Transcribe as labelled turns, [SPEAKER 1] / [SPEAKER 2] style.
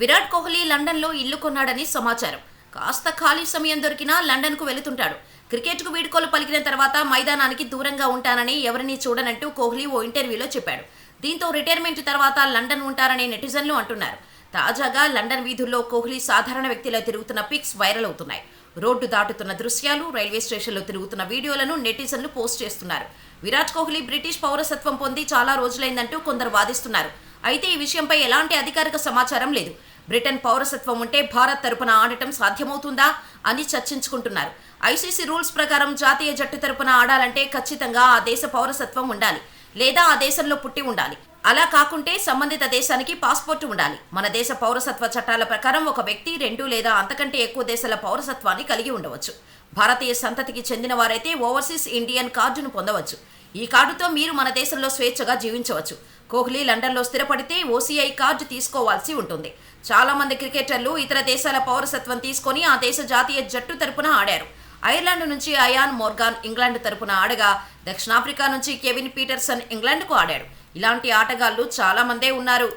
[SPEAKER 1] విరాట్ కోహ్లీ లండన్లో ఇల్లు కొన్నాడని సమాచారం. కాస్త ఖాళీ సమయం దొరికినా లండన్కు వెళుతుంటాడు. క్రికెట్కు వీడ్కోలు పలికిన తర్వాత మైదానానికి దూరంగా ఉంటానని ఎవరిని చూడనంటూ కోహ్లీ ఓ ఇంటర్వ్యూలో చెప్పాడు. దీంతో రిటైర్మెంట్ తర్వాత లండన్ ఉంటారని నెటిజన్లు అంటున్నారు. తాజాగా లండన్ వీధుల్లో కోహ్లీ సాధారణ వ్యక్తిలా తిరుగుతున్న పిక్స్ వైరల్ అవుతున్నాయి. రోడ్డు దాటుతున్న దృశ్యాలు రైల్వే స్టేషన్లో తిరుగుతున్న వీడియోలను నెటిజన్లు పోస్ట్ చేస్తున్నారు. విరాట్ కోహ్లీ బ్రిటిష్ పౌరసత్వం పొంది చాలా రోజులైందంటూ కొందరు వాదిస్తున్నారు. అయితే ఈ విషయంపై ఎలాంటి అధికారిక సమాచారం లేదు. బ్రిటన్ పౌరసత్వం ఉంటే భారత్ తరపున ఆడటం సాధ్యమవుతుందా అని చర్చించుకుంటున్నారు. ఐసీసీ రూల్స్ ప్రకారం జాతీయ జట్టు తరపున ఆడాలంటే ఖచ్చితంగా ఆ దేశ పౌరసత్వం ఉండాలి. లేదా ఆ దేశంలో పుట్టి ఉండాలి. అలా కాకుంటే సంబంధిత దేశానికి పాస్పోర్ట్ ఉండాలి. మన దేశ పౌరసత్వ చట్టాల ప్రకారం ఒక వ్యక్తి రెండు లేదా అంతకంటే ఎక్కువ దేశాల పౌరసత్వాన్ని కలిగి ఉండవచ్చు. భారతీయ సంతతికి చెందిన వారైతే ఓవర్సీస్ ఇండియన్ కార్డును పొందవచ్చు. ఈ కార్డుతో మీరు మన దేశంలో స్వేచ్ఛగా జీవించవచ్చు. కోహ్లీ లండన్లో స్థిరపడితే ఓసీఐ కార్డు తీసుకోవాల్సి ఉంటుంది. చాలా మంది క్రికెటర్లు ఇతర దేశాల పౌరసత్వం తీసుకొని ఆ దేశ జాతీయ జట్టు తరపున ఆడారు. ఐర్లాండ్ నుంచి అయాన్ మోర్గాన్ ఇంగ్లాండ్ తరపున ఆడగా దక్షిణాఫ్రికా నుంచి కెవిన్ పీటర్సన్ ఇంగ్లాండ్కు ఆడాడు. ఇలాంటి ఆటగాళ్ళు చాలామందే ఉన్నారు.